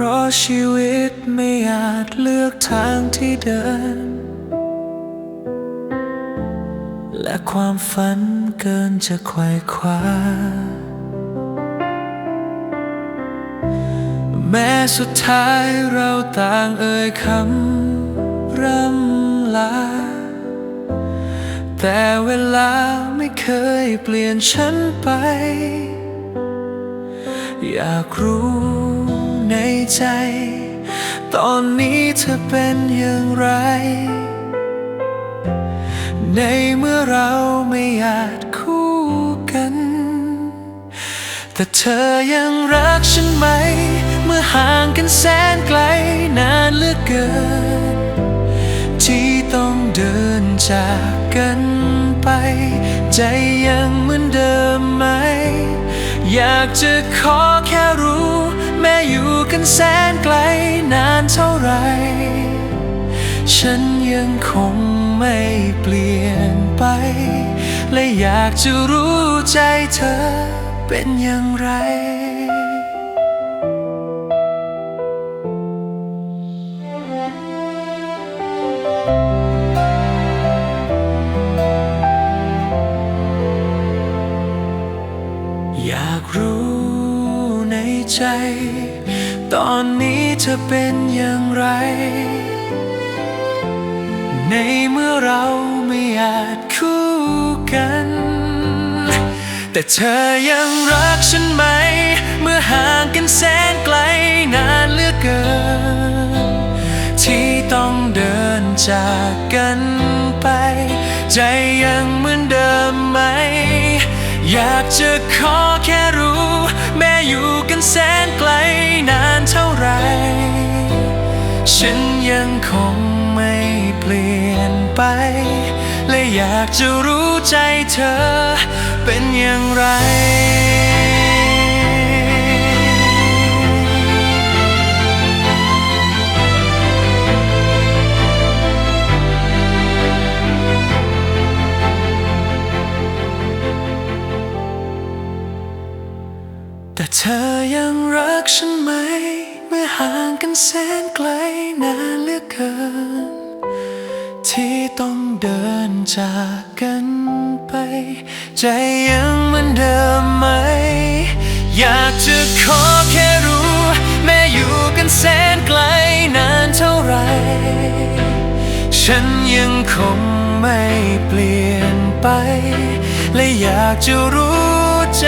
ราะชีวิตไม่อาจเลือกทางที่เดิน และความฝันเกินจะไขว่คว้า แม้สุดท้ายเราต่างเอ่ยคำร่ำลา แต่เวลาไม่เคยเปลี่ยนฉันไป อยากรู้ ใจ ตอนนี้เธอเป็นอย่างไร ในเมื่อเราไม่อาจคู่กัน แต่เธอยังรักฉันไหม เมื่อห่างกันแสนไกลนานเหลือเกิน ที่ต้องเดินจากกันไป ใจยังเหมือนเดิมไหม อยากจะขอแค่ อยู่กันแสนไกลนานเท่าไร ฉันยังคงไม่เปลี่ยนไป และอยากจะรู้ใจเธอเป็นอย่างไร ใจ ตอนนี้เธอเป็นอย่างไร ในเมื่อเราไม่อาจคู่กัน แต่เธอยังรักฉันไหม เมื่อห่างกันแสนไกลนานเหลือเกิน ที่ต้องเดินจากกันไป ใจยังเหมือนเดิมไหม อยากจะขอแค่รู้ แม้อยู่กันแสนไกลนานเท่าไร ฉันยังคงไม่เปลี่ยนไป และอยากจะรู้ใจเธอเป็นอย่างไร เธอยังรักฉันไหม เมื่อห่างกันแสนไกลนานเหลือเกิน ที่ต้องเดินจากกันไป ใจยังเหมือนเดิมไหม อยากจะขอแค่รู้ แม้อยู่กันแสนไกลนานเท่าไหรฉันยังคงไม่เปลี่ยนไป และอยากจะรู้ใจ